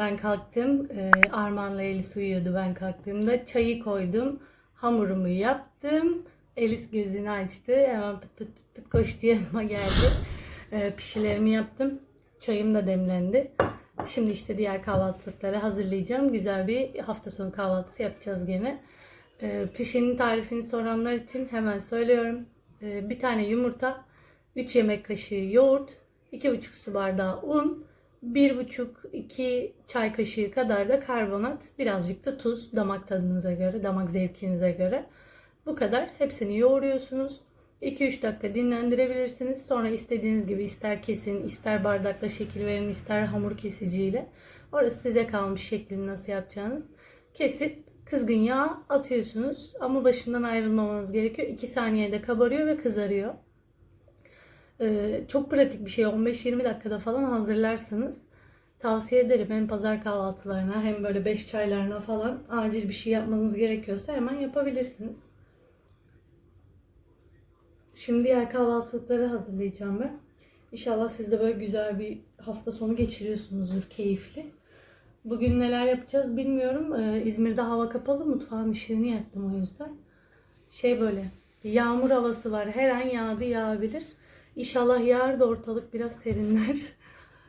Ben kalktım. Ee, Arman'la Elis uyuyordu ben kalktığımda. Çayı koydum. Hamurumu yaptım. Elis gözünü açtı. Hemen pıt pıt pıt, pıt koştu yanıma geldi. Ee, pişilerimi yaptım. Çayım da demlendi. Şimdi işte diğer kahvaltılıkları hazırlayacağım. Güzel bir hafta sonu kahvaltısı yapacağız gene. Ee, pişinin tarifini soranlar için hemen söylüyorum. Bir tane yumurta, 3 yemek kaşığı yoğurt, 2,5 su bardağı un, 1,5-2 çay kaşığı kadar da karbonat, birazcık da tuz damak tadınıza göre, damak zevkinize göre. Bu kadar. Hepsini yoğuruyorsunuz. 2-3 dakika dinlendirebilirsiniz. Sonra istediğiniz gibi ister kesin, ister bardakla şekil verin, ister hamur kesiciyle. Orası size kalmış şeklini nasıl yapacağınız. Kesip kızgın yağ atıyorsunuz. Ama başından ayrılmamanız gerekiyor. 2 saniyede kabarıyor ve kızarıyor. Ee, çok pratik bir şey. 15-20 dakikada falan hazırlarsınız. Tavsiye ederim hem pazar kahvaltılarına hem böyle 5 çaylarına falan acil bir şey yapmanız gerekiyorsa hemen yapabilirsiniz. Şimdi diğer kahvaltılıkları hazırlayacağım ben. İnşallah siz de böyle güzel bir hafta sonu geçiriyorsunuzdur keyifli. Bugün neler yapacağız bilmiyorum. Ee, İzmir'de hava kapalı. Mutfağın ışığını yaktım o yüzden. Şey böyle yağmur havası var. Her an yağdı yağabilir. İnşallah yağar da ortalık biraz serinler.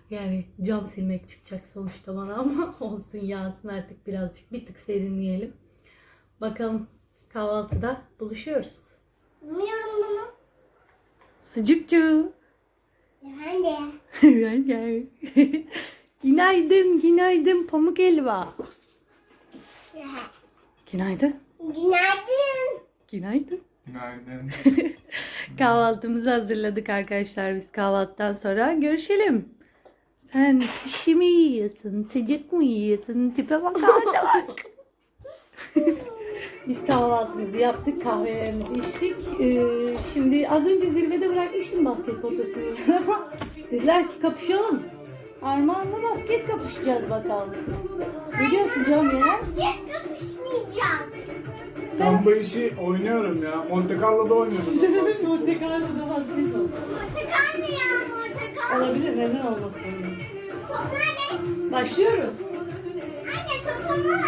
Yani cam silmek çıkacak sonuçta bana ama olsun yağsın artık birazcık. Bir tık serinleyelim. Bakalım kahvaltıda buluşuyoruz. Bilmiyorum bunu. Sıcıkçı. Efendim. günaydın, günaydın pamuk elva. Günaydın. Günaydın. Günaydın. Günaydın. Kahvaltımızı hazırladık arkadaşlar. Biz kahvaltıdan sonra görüşelim. Sen pişi mi yiyorsun, sıcak mı yiyorsun? Tipe bak, ağza bak. Biz kahvaltımızı yaptık, kahvelerimizi içtik. Ee, şimdi az önce zirvede bırakmıştım basket potasını dediler ki kapışalım. Armağan'la basket kapışacağız bakalım. Ne diyorsun canım? Biz kapışmayacağız. Ben bu işi oynuyorum ya. Monte Carlo'da oynuyordum. Monte Carlo'da basket oldu. Portakal ne ya portakal? Olabilir, neden olmasın? Top nerede? Başlıyoruz. Anne topumu ver.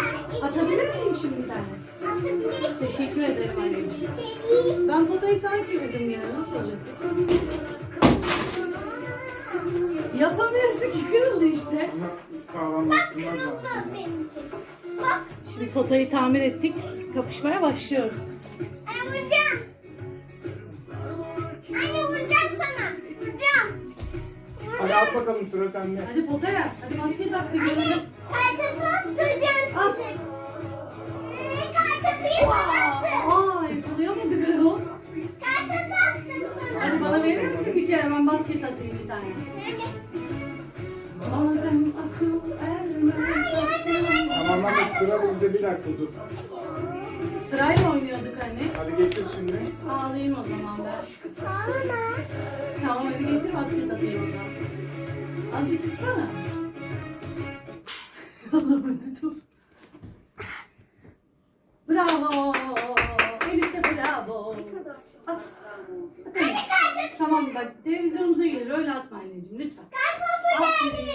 Atabilir miyim şimdi bir tane? Atabilirsin. Teşekkür ederim anneciğim. Seni. Ben potayı sana çevirdim ya. Nasıl olacak? Yapamıyorsun ki kırıldı işte. Ama sağlamlaştırmak Kırıldı lazım. benimki. Bak. Şimdi potayı tamir ettik. Kapışmaya başlıyoruz. Anne vuracağım. Anne vuracağım sana. Vuracağım. Hadi at bakalım sıra sende. Hadi potaya. Hadi basket at bir görelim. Kartopu attıracağım At. size. Ee, Kartopuyu sana attım. Aa yakalayamadık ayol. Kartopu attım sana. Hadi bana verir misin bir kere? Ben basket atayım bir tane. Nerede? Bazen akıl sıra bizde bir dakika dur. Sırayla oynuyorduk anne. Hadi getir şimdi. Ağlayayım o zaman ben. Ağlama. Tamam hadi getir basket atayım o zaman. Azıcık kıssana. Alamadı dur. Bravo. Elif'te bravo. At. At. Tamam bak televizyonumuza gelir öyle atma anneciğim lütfen. Kartopu Aferin.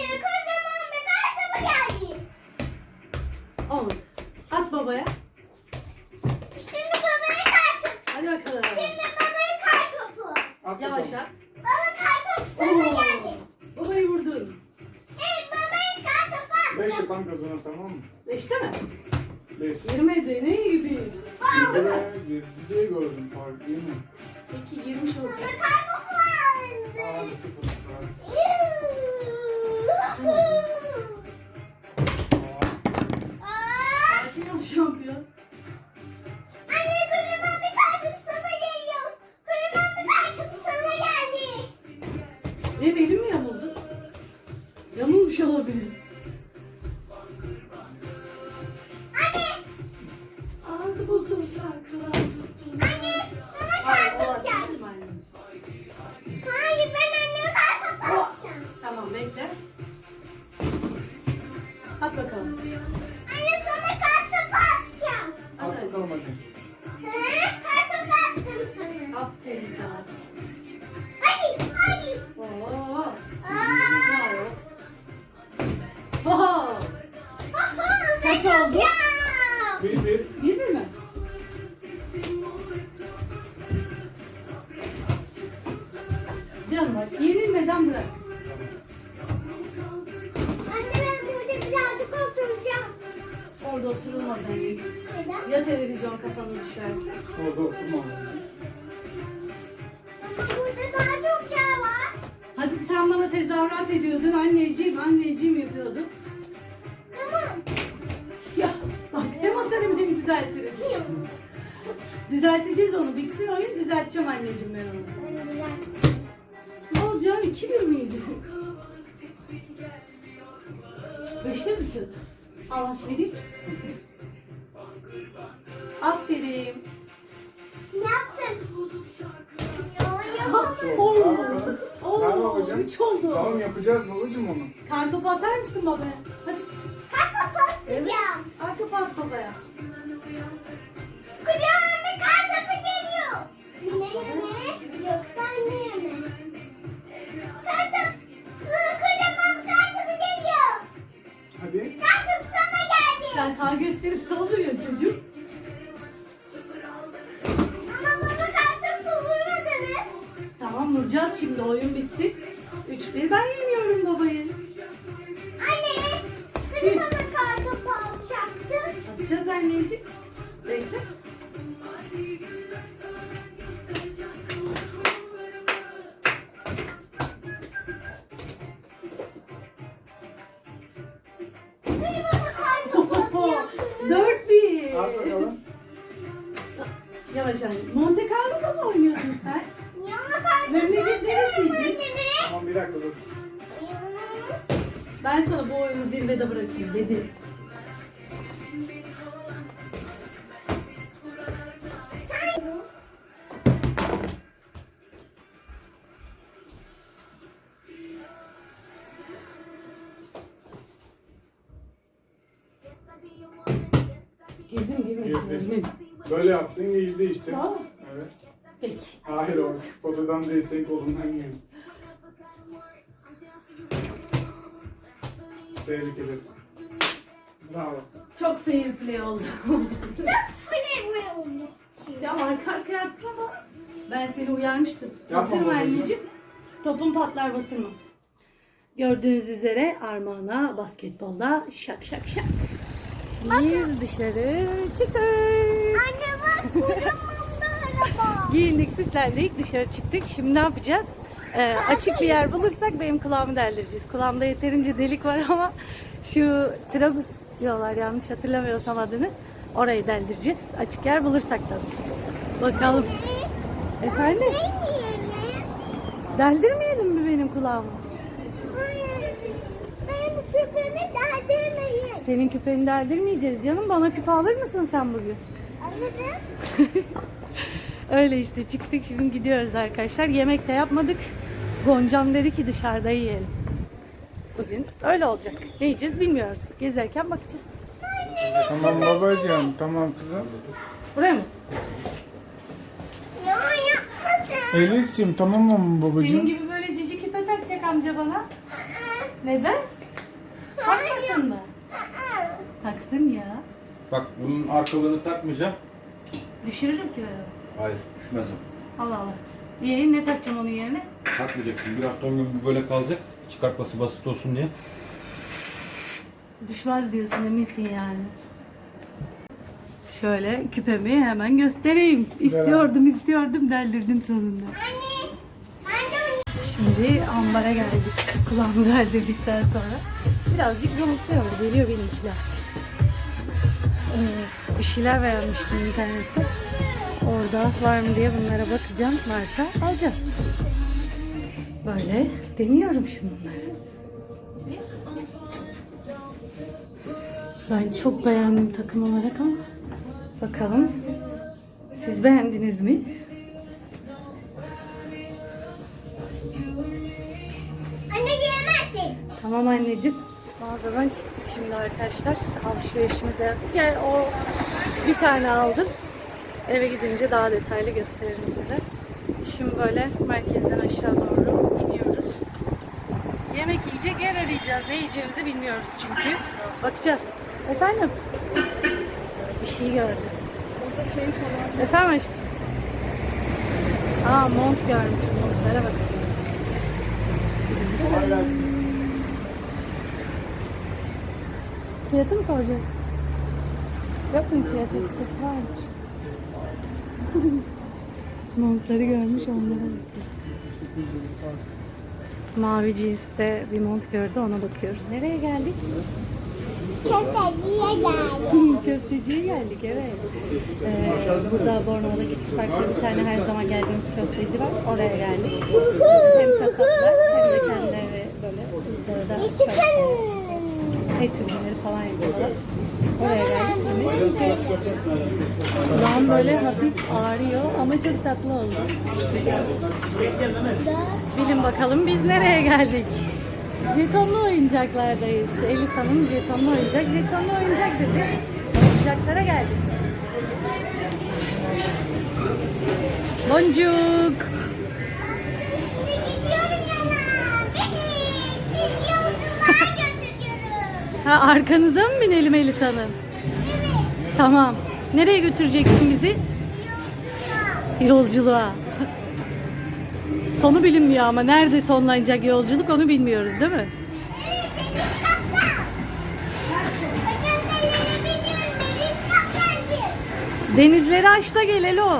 Benim elim mi yamuldu? Yamulmuş olabilir. Canım bak yenilmeden bırak. Anne ben burada birazcık oturacağım. Orada oturulmaz anneciğim. Neden? Ya televizyon kafanı düşerse? Orada oturma. Ama burada daha çok yer var. Hadi sen bana tezahürat ediyordun anneciğim anneciğim yapıyordun. Tamam. Ya bak hem atarım hem düzeltirim. Düzelteceğiz onu. Bitsin oyun düzelteceğim anneciğim ben onu. Olacak? İki bir miydi? Beşte mi seni. Aferin. Ne yaptın? Ya yapamadım. Oo. Bravo Oo, babacığım. üç oldu. Tamam yapacağız babacığım onu. Kartopu atar mısın babaya? Girdim girmedim. Girdi. girmedim. Böyle yaptın girdi işte. Valla. Evet. Peki. Hayır o fotodan değil senin kolundan girdi. Tebrik ederim. Bravo. Çok fair play oldu. Fırın oldu. ya arka arkaya attın ama ben seni uyarmıştım. Yapma Batırma anneciğim. Topun patlar batırma. Gördüğünüz üzere Armağan'a basketbolda şak şak şak. Biz dışarı çıktık. Anne bak kocaman araba. Giyindik, süslendik, dışarı çıktık. Şimdi ne yapacağız? Ee, açık bir yer bulursak benim kulağımı deldireceğiz. Kulağımda yeterince delik var ama şu tragus diyorlar yanlış hatırlamıyorsam adını. Orayı deldireceğiz. Açık yer bulursak tabii. Bakalım. Efendim? Deldirmeyelim mi benim kulağımı? Küpümü derdirmeyin. Senin küpeni deldirmeyeceğiz canım. Bana küpe alır mısın sen bugün? Alırım. Öyle işte çıktık şimdi gidiyoruz arkadaşlar. Yemek de yapmadık. Goncam dedi ki dışarıda yiyelim. Bugün öyle olacak. Ne yiyeceğiz bilmiyoruz. Gezerken bakacağız. Tamam babacığım. Tamam kızım. Buraya mı? Ya yapmasın. Elis'cim tamam mı Senin gibi böyle cici küpe takacak amca bana. Neden? Takmasın mı? Taksın ya. Bak bunun arkalarını takmayacağım. Düşürürüm ki ben onu. Hayır düşmez o. Allah Allah. Niye? Ne takacağım onun yerine? Takmayacaksın. Bir hafta on gün bu böyle kalacak. Çıkartması basit olsun diye. Düşmez diyorsun eminsin yani. Şöyle küpemi hemen göstereyim. İstiyordum istiyordum deldirdim sonunda. Anne. Anne Şimdi ambara geldik. Kulağımı deldirdikten sonra. Birazcık zonkluyor. Geliyor benimkiler. Ee, bir şeyler beğenmiştim internette. Orada var mı diye bunlara bakacağım. Varsa alacağız. Böyle deniyorum şimdi bunları. Ben çok beğendim takım olarak ama bakalım siz beğendiniz mi? Anne giremezsin. Tamam anneciğim. Mağazadan çıktık şimdi arkadaşlar. Alışverişimizi de yaptık. Yani o bir tane aldım. Eve gidince daha detaylı gösteririm size. Şimdi böyle merkezden aşağı doğru iniyoruz. Yemek yiyecek yer arayacağız. Ne yiyeceğimizi bilmiyoruz çünkü. Bakacağız. Efendim? şey gördüm. O da şey falan. Efendim aşkım? Aa mont görmüşüm. Montlara bak. Fiyatı mı soracağız? Yok mu fiyatı? Fiyatı varmış. Montları görmüş onlara. Mavi cinste bir mont gördü ona bakıyoruz. Nereye geldik? Köfteciye geldi. Köfteciye geldik evet. Ee, burada Bornova'da küçük parkta bir tane her zaman geldiğimiz köfteci var. Oraya geldik. Hem kasaplar hem de kendileri böyle ızgarada köfte, et ürünleri falan yapıyorlar. Oraya geldik. Kulağım böyle hafif ağrıyor ama çok tatlı oldu. Bilin bakalım biz nereye geldik? Jetonlu oyuncaklardayız. Elis Hanım jetonlu oyuncak. Jetonlu oyuncak dedi. Oyuncaklara geldik. Boncuk. Gidiyorum yana. Beni siz yolculuğa götürüyorum. Ha arkanıza mı binelim Elis Hanım? Tamam. Nereye götüreceksin bizi? Yolculuğa. Sonu bilinmiyor ama nerede sonlanacak yolculuk onu bilmiyoruz değil mi? Denizleri aç da gel Elo.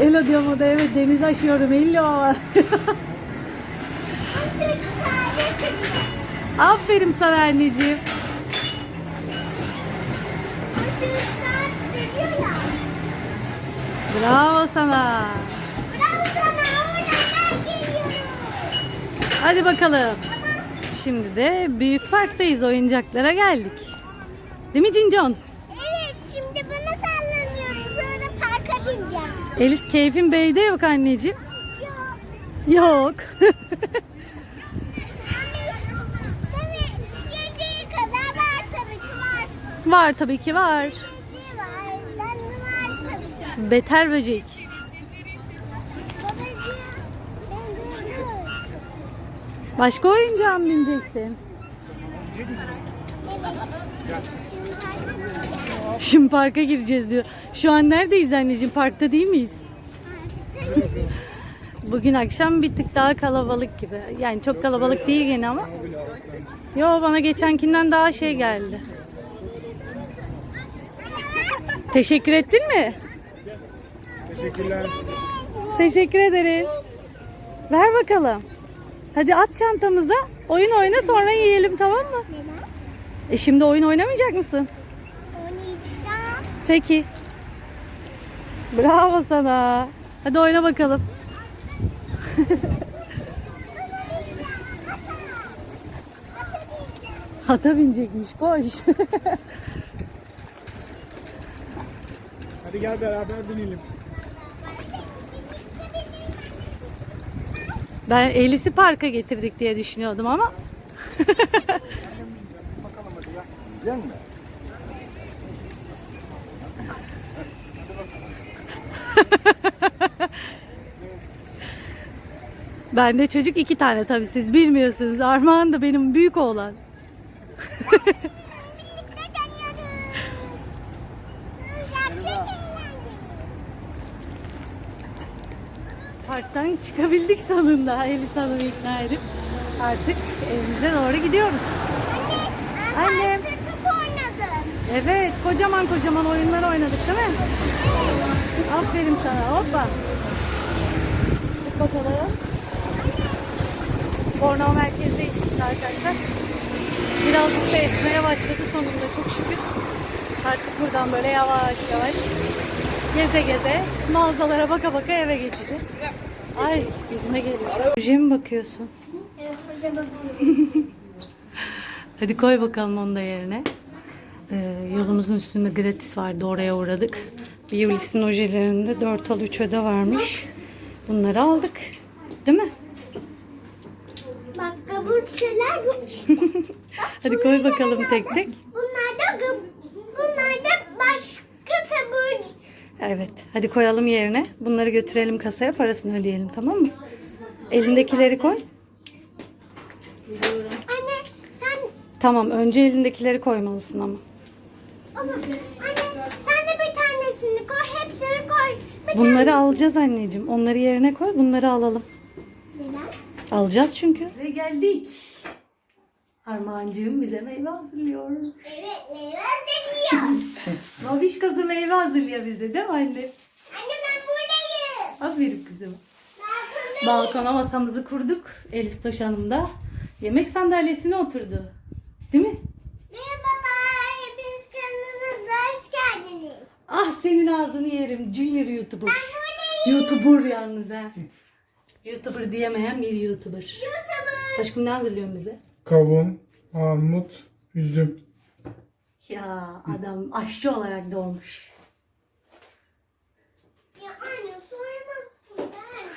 Elo diyorum o da evet deniz aşıyorum Elo. Aferin sana anneciğim. Bravo sana. Hadi bakalım. Şimdi de büyük parktayız. Oyuncaklara geldik. Değil mi Cincon? Evet şimdi bunu sallanıyorum. Sonra parka bineceğim. Elis keyfin beyde yok anneciğim. Yok. Yok. var. tabii ki var. Beter böcek. Başka oyuncağa mı bineceksin? Şimdi parka gireceğiz diyor. Şu an neredeyiz anneciğim? Parkta değil miyiz? Bugün akşam bir tık daha kalabalık gibi. Yani çok kalabalık değil gene ama. Yo bana geçenkinden daha şey geldi. Teşekkür ettin mi? Teşekkürler. Teşekkür ederiz. Ver bakalım. Hadi at çantamıza. Oyun oyna sonra yiyelim tamam mı? Neden? E şimdi oyun oynamayacak mısın? Oynayacağım. Peki. Bravo sana. Hadi oyna bakalım. Ata binecekmiş koş. Hadi gel beraber binelim. Ben Elis'i parka getirdik diye düşünüyordum ama. Ben de çocuk iki tane tabii siz bilmiyorsunuz. Armağan da benim büyük oğlan. Parktan çıkabildik sonunda. Elis Hanım'ı ikna edip artık evimize doğru gidiyoruz. Anne, Annem. çok oynadım. Evet, kocaman kocaman oyunlar oynadık değil mi? Aferin sana, hoppa. Tut bakalım. Bornova merkezdeyiz şimdi arkadaşlar. Birazcık da esmeye başladı sonunda çok şükür. Artık buradan böyle yavaş yavaş geze geze mağazalara baka baka eve geçeceğiz. Ay yüzüme geliyor. Projeye mi bakıyorsun? Evet, hocam Hadi koy bakalım onu da yerine. Ee, yolumuzun üstünde gratis vardı oraya uğradık. Biolis'in ojelerinde 4 al 3 öde varmış. Bunları aldık. Değil mi? Bak kabul şeyler bu işte. Hadi koy bakalım tek tek. Bunlar da bunlar da. Evet. Hadi koyalım yerine. Bunları götürelim kasaya parasını ödeyelim tamam mı? Elindekileri koy. Anne sen Tamam önce elindekileri koymalısın ama. O zaman anne sen de bir tanesini koy. Hepsini koy. Bir Bunları alacağız anneciğim. Onları yerine koy. Bunları alalım. Neden? Alacağız çünkü. Ve geldik. Armağancığım bize meyve hazırlıyor. Evet meyve geliyor. Babiş kızı meyve hazırlıyor bize değil mi anne? anne ben buradayım. Aferin kızım. Balkondayım. Balkona masamızı kurduk. Elis Toş Hanım da yemek sandalyesine oturdu. Değil mi? Merhabalar. Hepiniz kanalımıza hoş geldiniz. Ah senin ağzını yerim. Junior YouTuber. Buradayım. YouTuber yalnız ha. YouTuber diyemeyen bir YouTuber. YouTuber. Aşkım ne hazırlıyorsun bize? Kavun, armut, üzüm. Ya adam aşçı olarak doğmuş. Ya anne soymazsın ben.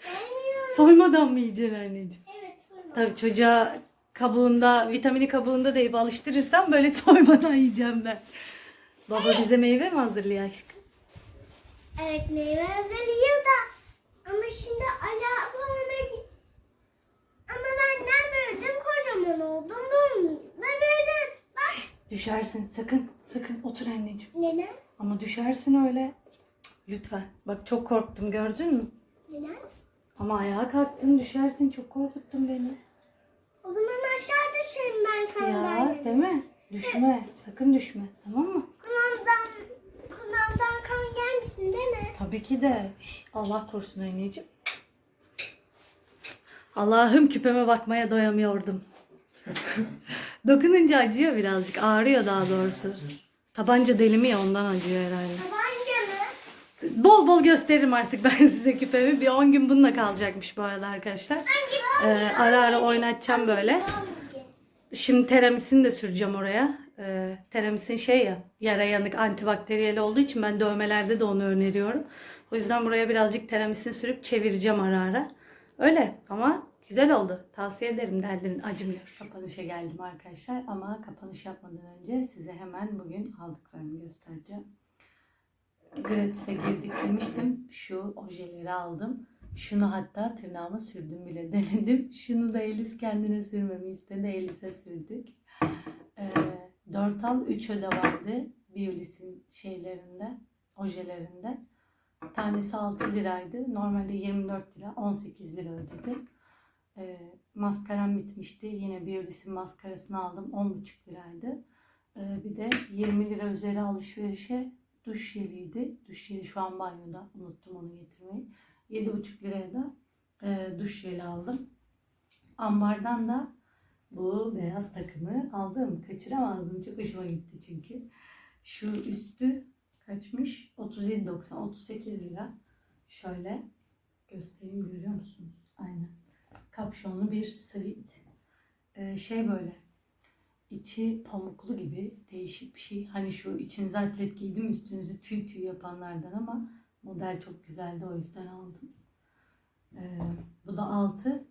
Sevmiyorum. Soymadan mı yiyeceksin anneciğim? Evet soymaz. Tabii çocuğa kabuğunda, vitamini kabuğunda deyip alıştırırsam böyle soymadan yiyeceğim ben. Baba bize meyve mi hazırlıyor aşkım? Evet meyve hazırlıyor da. Ama şimdi ala ablamla Ama ben ne büyüdüm kocaman oldum. Bunu da büyüdüm. Bak. Düşersin sakın, sakın otur anneciğim. Neden? Ama düşersin öyle. Lütfen. Bak çok korktum gördün mü? Neden? Ama ayağa kalktın düşersin çok korkuttun beni. O zaman aşağı düşerim ben Ya sandalyeden. değil mi? Düşme. Sakın düşme. Tamam mı? Kulağımdan, kulağımdan kan gelmesin değil mi? Tabii ki de. Allah korusun anneciğim. Allah'ım küpeme bakmaya doyamıyordum. Dokununca acıyor birazcık. Ağrıyor daha doğrusu. Tabanca delimi ya ondan acıyor herhalde. Tabanca mı? Bol bol gösteririm artık ben size küpemi. Bir 10 gün bununla kalacakmış bu arada arkadaşlar. Ee, ara ara oynatacağım böyle. Şimdi teramisini de süreceğim oraya. Ee, teramisin şey ya yara yanık antibakteriyel olduğu için ben dövmelerde de onu öneriyorum. O yüzden buraya birazcık teramisini sürüp çevireceğim ara ara. Öyle ama güzel oldu. Tavsiye ederim derdin acımıyor. Kapanışa geldim arkadaşlar ama kapanış yapmadan önce size hemen bugün aldıklarımı göstereceğim. Gratis'e girdik demiştim. Şu ojeleri aldım. Şunu hatta tırnağıma sürdüm bile denedim. Şunu da Elis kendine sürmemi istedi. Elis'e sürdük. Ee, 4 al 3 öde vardı. Biolis'in şeylerinde, ojelerinde. Tanesi 6 liraydı. Normalde 24 lira, 18 lira ödedim. Ee, maskaram bitmişti. Yine Biolis'in maskarasını aldım. 10,5 liraydı. Ee, bir de 20 lira üzeri alışverişe duş jeliydi. Duş jeli şu an banyoda. Unuttum onu getirmeyi. 7,5 liraya da e, duş jeli aldım. Ambardan da bu beyaz takımı aldım. Kaçıramazdım. Çok hoşuma gitti çünkü. Şu üstü kaçmış? 37.90 38 lira. Şöyle göstereyim görüyor musunuz? Aynen. Kapşonlu bir sweat. Ee, şey böyle içi pamuklu gibi değişik bir şey. Hani şu içinize atlet giydim üstünüzü tüy tüy yapanlardan ama model çok güzeldi o yüzden aldım. Ee, bu da altı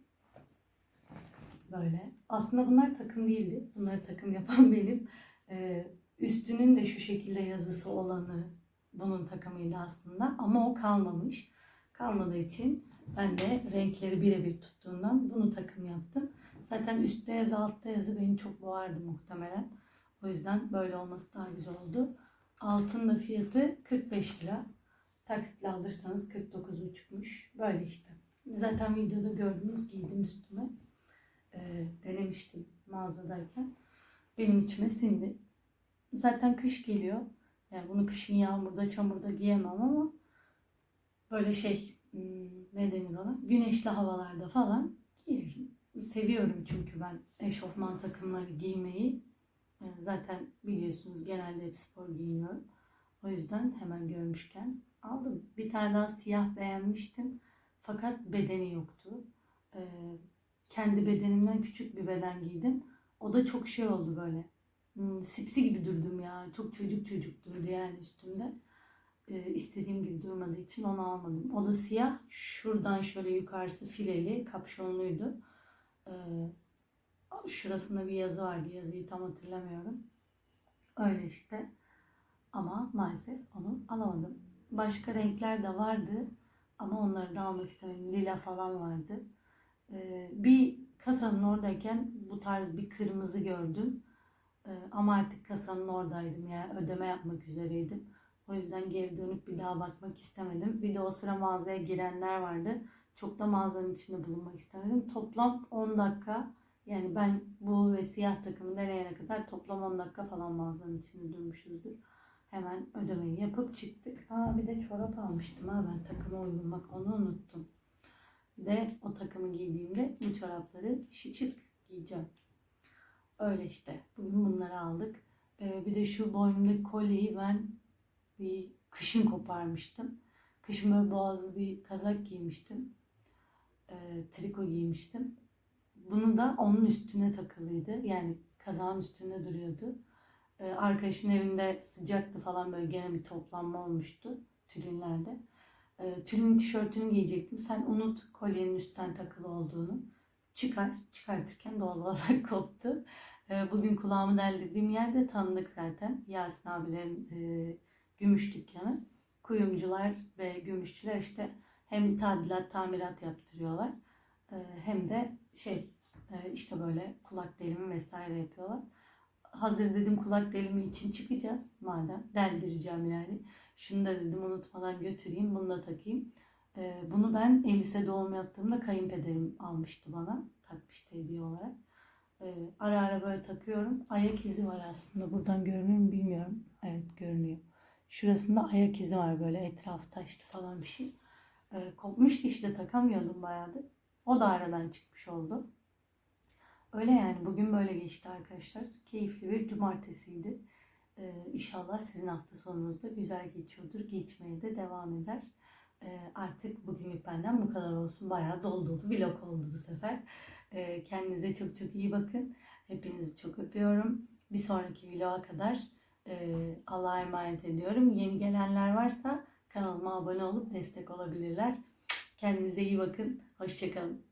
böyle. Aslında bunlar takım değildi. Bunları takım yapan benim. Ee, üstünün de şu şekilde yazısı olanı bunun takımıydı aslında ama o kalmamış. Kalmadığı için ben de renkleri birebir tuttuğundan bunu takım yaptım. Zaten üstte yazı altta yazı beni çok boğardı muhtemelen. O yüzden böyle olması daha güzel oldu. Altın da fiyatı 45 lira. Taksitle alırsanız 49,5'muş. Böyle işte. Zaten videoda gördünüz giydim üstüme. Ee, denemiştim mağazadayken. Benim içime sindi. Zaten kış geliyor. Yani bunu kışın yağmurda, çamurda giyemem ama böyle şey hmm, ne denir ona? Güneşli havalarda falan giyerim. Seviyorum çünkü ben eşofman takımları giymeyi. Zaten biliyorsunuz genelde hep spor giyiniyorum. O yüzden hemen görmüşken aldım. Bir tane daha siyah beğenmiştim. Fakat bedeni yoktu. Ee, kendi bedenimden küçük bir beden giydim. O da çok şey oldu böyle. Hmm, sipsi gibi durdum ya. Çok çocuk çocuk durdu yani üstümde. Ee, istediğim gibi durmadığı için onu almadım. O da siyah. Şuradan şöyle yukarısı fileli, kapşonluydu. Ee, şurasında bir yazı vardı. Yazıyı tam hatırlamıyorum. Öyle işte. Ama maalesef onu alamadım. Başka renkler de vardı. Ama onları da almak istemedim. Lila falan vardı. Ee, bir kasanın oradayken bu tarz bir kırmızı gördüm. Ee, ama artık kasanın oradaydım yani ödeme yapmak üzereydim. O yüzden geri dönüp bir daha bakmak istemedim. Bir de o sıra mağazaya girenler vardı. Çok da mağazanın içinde bulunmak istemedim. Toplam 10 dakika yani ben bu ve siyah takımı deneyene kadar toplam 10 dakika falan mağazanın içinde durmuşuzdur. Hemen ödemeyi yapıp çıktık. Aa bir de çorap almıştım ha ben takıma uygun bak onu unuttum. Bir de o takımı giydiğimde bu çorapları şık giyeceğim. Öyle işte. Bugün bunları aldık. Ee, bir de şu boynumdaki kolyeyi ben bir kışın koparmıştım. Kışın böyle boğazlı bir kazak giymiştim. Ee, triko giymiştim. Bunu da onun üstüne takılıydı. Yani kazağın üstünde duruyordu. Ee, arkadaşın evinde sıcaktı falan böyle gene bir toplanma olmuştu tülinlerde. Ee, tülün tişörtünü giyecektim. Sen unut kolyenin üstten takılı olduğunu. Çıkar. Çıkartırken doğal olarak koptu. Ee, bugün kulağımı deldirdiğim yerde tanıdık zaten. Yasin abilerin e, gümüş dükkanı. Kuyumcular ve gümüşçüler işte hem tadilat, tamirat yaptırıyorlar. e, hem de şey e, işte böyle kulak delimi vesaire yapıyorlar. Hazır dedim kulak delimi için çıkacağız madem. Deldireceğim yani. Şunu da dedim unutmadan götüreyim, bunu da takayım. E, bunu ben Elise doğum yaptığımda kayınpederim almıştı bana. Takmıştı hediye olarak. Ara ara böyle takıyorum. Ayak izi var aslında. Buradan görünür mü bilmiyorum. Evet görünüyor. Şurasında ayak izi var böyle etrafı taştı falan bir şey. E, kopmuştu işte takamıyordum bayağıdır. O da aradan çıkmış oldu. Öyle yani bugün böyle geçti arkadaşlar. Keyifli bir cumartesiydi. Ee, inşallah sizin hafta sonunuz da güzel geçiyordur. Geçmeye de devam eder. Ee, artık bugünlük benden bu kadar olsun. Bayağı dolu dolu vlog oldu bu sefer. Ee, kendinize çok çok iyi bakın. Hepinizi çok öpüyorum. Bir sonraki vloga kadar e, Allah'a emanet ediyorum. Yeni gelenler varsa kanalıma abone olup destek olabilirler. Kendinize iyi bakın. Hoşçakalın.